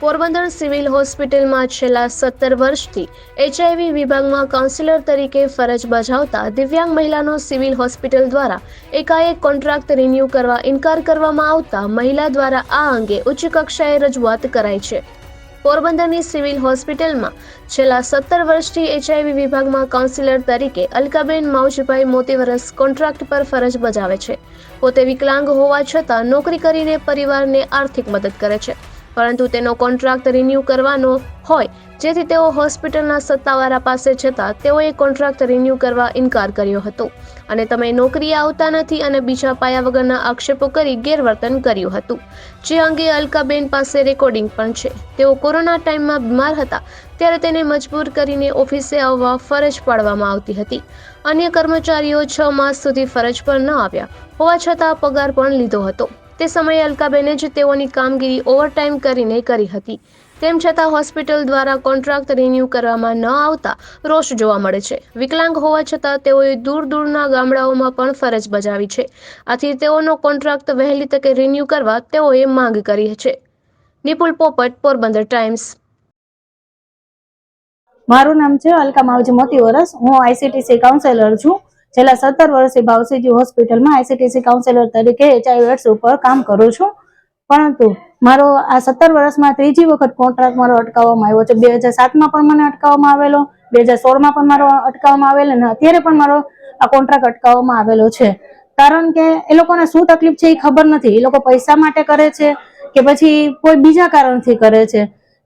Porbandar civil હોસ્પિટલમાં છેલ્લા સત્તર વર્ષથી એચઆઈવી વિભાગમાં કાઉન્સિલર તરીકે ફરજ બજાવતા દિવ્યાંગ મહિલાનો સિવિલ હોસ્પિટલ દ્વારા એકાએક કોન્ટ્રાક્ટ રિન્યૂ કરવા ઇનકાર કરવામાં આવતા મહિલા દ્વારા આ અંગે ઉચ્ચ કક્ષાએ રજૂઆત કરાઈ છે. પોરબંદરની સિવિલ હોસ્પિટલમાં છેલ્લા સત્તર વર્ષથી એચઆઈવી વિભાગમાં કાઉન્સિલર તરીકે અલકાબેન માઉજીભાઈ મોતીવરસ કોન્ટ્રાક્ટ પર ફરજ બજાવે છે. પોતે વિકલાંગ હોવા છતાં નોકરી કરીને પરિવારને આર્થિક મદદ કરે છે. પરંતુ તેનો કોન્ટ્રાક્ટ રિન્યૂ કરવાનો હોય, જેથી તેઓ હોસ્પિટલના સત્તાવાળા પાસે છતાં તેઓએ કોન્ટ્રાક્ટ રિન્યૂ કરવા ઇનકાર કર્યો હતો. અને તમે નોકરી આવતા નથી અને બીજા પાયા વગરના આક્ષેપો કરી ગેરવર્તન કર્યું હતું. જે અંગે અલકાબેન પાસે રેકોર્ડિંગ પણ છે. તેઓ કોરોના ટાઈમમાં બીમાર હતા, ત્યારે તેને મજબૂર કરીને ઓફિસે આવવા ફરજ પાડવામાં આવતી હતી. અન્ય કર્મચારીઓ છ માસ સુધી ફરજ પર ન આવ્યા, હોવા છતાં પગાર પણ લીધો હતો. તે સમયે અલકાબેને જ તેઓની કામગીરી ઓવરટાઈમ કરીને કરી હતી. તેમ છતાં હોસ્પિટલ દ્વારા કોન્ટ્રાક્ટ રિન્યૂ કરવામાં ન આવતા રોષ જોવા મળે છે. વિકલાંગ હોવા છતાં તેઓએ દૂર દૂરના ગામડાઓમાં પણ ફરજ બજાવી છે. આથી તેઓનો કોન્ટ્રાક્ટ વહેલી તકે રિન્યૂ કરવા તેઓએ માંગ કરી છે. નિપુલ પોપટ, પોરબંદર ટાઈમ્સ. મારું નામ છે અલકા માવજી મોતી વરસ હું આઈસીટીસી કાઉન્સેલર છું. છેલ્લા સત્તર વર્ષથી ભાવસીજી હોસ્પિટલમાં આઈસીટીસી કાઉન્સેલર તરીકે એચઆઈવી એડ્સ ઉપર કામ કરું છું. પરંતુ મારો આ સત્તર વર્ષમાં ત્રીજી વખત કોન્ટ્રાક્ટ મારો અટકાવવામાં આવ્યો છે. બે હજાર સાતમાં પણ મને અટકાવવામાં આવેલો, બે હજાર સોળમાં પણ મારો અટકાવવામાં આવેલો અને અત્યારે પણ મારો આ કોન્ટ્રાક્ટ અટકાવવામાં આવેલો છે. કારણ કે એ લોકોને શું તકલીફ છે એ ખબર નથી. એ લોકો પૈસા માટે કરે છે કે પછી કોઈ બીજા કારણથી કરે છે.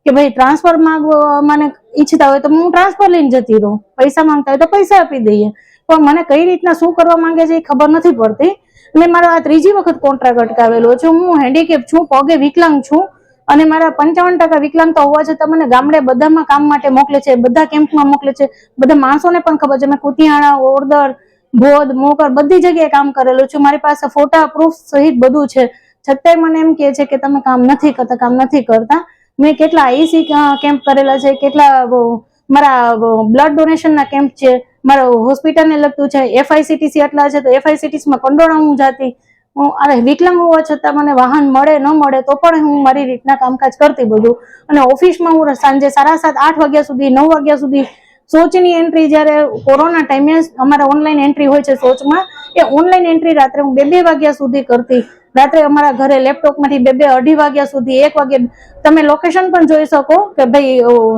કે ભાઈ ટ્રાન્સફર માંગવા મને ઈચ્છતા હોય તો હું ટ્રાન્સફર લઈને જતી રહું. પૈસા માંગતા હોય તો પૈસા આપી દઈએ. પણ મને કઈ રીતના શું કરવા માંગે છે એ ખબર નથી પડતી. મેં મારો આ ત્રીજી વખત કોન્ટ્રાક્ટ અટકાવેલો છે. હું હેન્ડીકેપ છું, પગે વિકલાંગ છું. અને મારા પંચાવન ટકા વિકલાંગતા હોવા છતાં મને ગામડે બધામાં કામ માટે મોકલે છે, બધા કેમ્પમાં મોકલે છે. બધા માણસોને પણ ખબર છે. મેં કુતિયાણા, ઓરદર, ભોદ, મોકર બધી જગ્યાએ કામ કરેલું છું. મારી પાસે ફોટા પ્રૂફ સહિત બધું છે. છતાંય મને એમ કહે છે કે તમે કામ નથી કરતા, કામ નથી કરતા. મેં કેટલા આઈસી કેમ્પ કરેલા છે, કેટલા મારા બ્લડ ડોનેશનના કેમ્પ છે. મારા હોસ્પિટલને લગતું છે, એફઆઈસીટીસી એટલા છે, તો એફઆઈસીટીસીમાં કંડોળા હું જાતી, હું અને વિકલાંગ હોવા છતાં મને વાહન મળે, ન મળે, તો પણ હું મારી રીતના કામકાજ કરતી બધું. અને ઓફિસમાં હું સાંજે સાડા સાત, આઠ વાગ્યા સુધી, નવ વાગ્યા સુધી સોચની એન્ટ્રી જ્યારે કોરોના ટાઈમે અમારા ઓનલાઈન એન્ટ્રી હોય છે સોચમાં એ ઓનલાઈન એન્ટ્રી રાત્રે હું બે બે વાગ્યા સુધી કરતી. રાત્રે અમારા ઘરે લેપટોપમાંથી બે બે અઢી વાગ્યા સુધી એક વાગે તમે લોકેશન પણ જોઈ શકો કે ભાઈ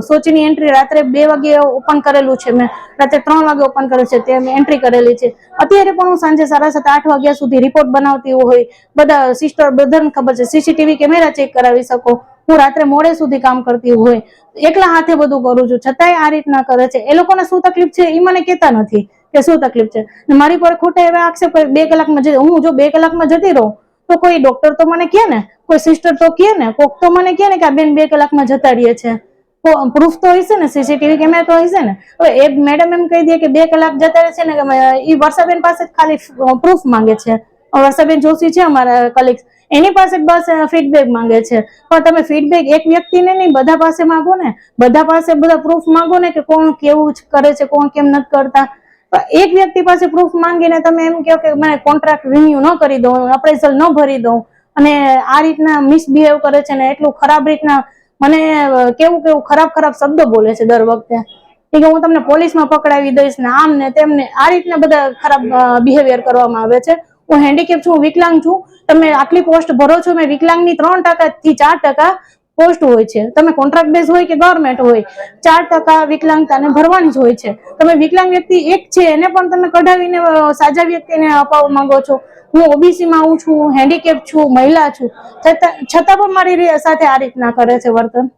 સોચીની એન્ટ્રી રાત્રે બે વાગે ઓપન કરેલું છે મેં. રાત્રે ત્રણ વાગે ઓપન કરેલું છે, તે મેં એન્ટ્રી કરેલી છે. અત્યારે પણ હું સાંજે સાડા સાત, આઠ વાગ્યા સુધી રિપોર્ટ બનાવતી હોય. બધા સિસ્ટર બધાને ખબર છે સીસીટીવી કેમેરા ચેક કરાવી શકો. હું રાત્રે મોડે સુધી કામ કરતી હોય. એકલા હાથે બધું કરું છું. છતાંય આ રીતના કરે છે. એ લોકોને શું તકલીફ છે એ મને કહેતા નથી. કે શું તકલીફ છે? મારી પર ખોટા એવા આક્ષેપ બે કલાકમાં જતી હું જો બે કલાકમાં જતી રહું, તો કોઈ ડોક્ટર તો મને કહે ને, કોઈ સિસ્ટર તો કહે ને, કોક તો મને કહે ને કે આ બેન બે કલાકમાં જતા રહીએ છે. પ્રૂફ તો હશે ને સીસીટીવી કેમેરા તો હશે ને. હવે એ મેડમ એમ કહી દે કે બે કલાક જતા રહે છે ને, કે એ વર્ષાબેન પાસે ખાલી પ્રૂફ માંગે છે. વર્ષાબેન જોશી છે અમારા કલીગ એની પાસે બસ ફીડબેક માંગે છે. પણ તમે ફીડબેક એક વ્યક્તિને નહીં, બધા પાસે માંગો ને. બધા પાસે બધા પ્રૂફ માંગો ને કે કોણ કેવું કરે છે, કોણ કેમ નથી કરતા. એક વ્યક્તિ પાસે પ્રૂફ માંગીને તમે એમ કહો કે મને કોન્ટ્રાક્ટ રિન્યુ ન કરી દઉં અપ્રેઝલ ન ભરી દઉં, અને આ રીતના મિસબિહેવ કરે છે ને એટલું ખરાબ રીતના મને કેવું કેવું ખરાબ ખરાબ શબ્દો બોલે છે દર વખતે. કે હું તમને પોલીસમાં પકડાવી દઈશ ને આમ ને તેમને આ રીતના બધા ખરાબ બિહેવિયર કરવામાં આવે છે. હું હેન્ડીકેપ છું વિકલાંગ છું. તમે આટલી પોસ્ટ ભરો છો, મેં વિકલાંગની ત્રણ ટકા થી ચાર ટકા પોસ્ટ હોય છે. તમે કોન્ટ્રાક્ટ બેઝ હોય કે ગવર્મેન્ટ હોય, ચાર ટકા વિકલાંગતાને ભરવાની જ હોય છે. તમે વિકલાંગ વ્યક્તિ એક છે, એને પણ તમે કઢાવીને સાજા વ્યક્તિને અપાવવા માંગો છો. હું ઓબીસીમાં આવું છું હેન્ડીકેપ છું, મહિલા છું. છતાં પણ મારી સાથે આ રીતના કરે છે વર્તન.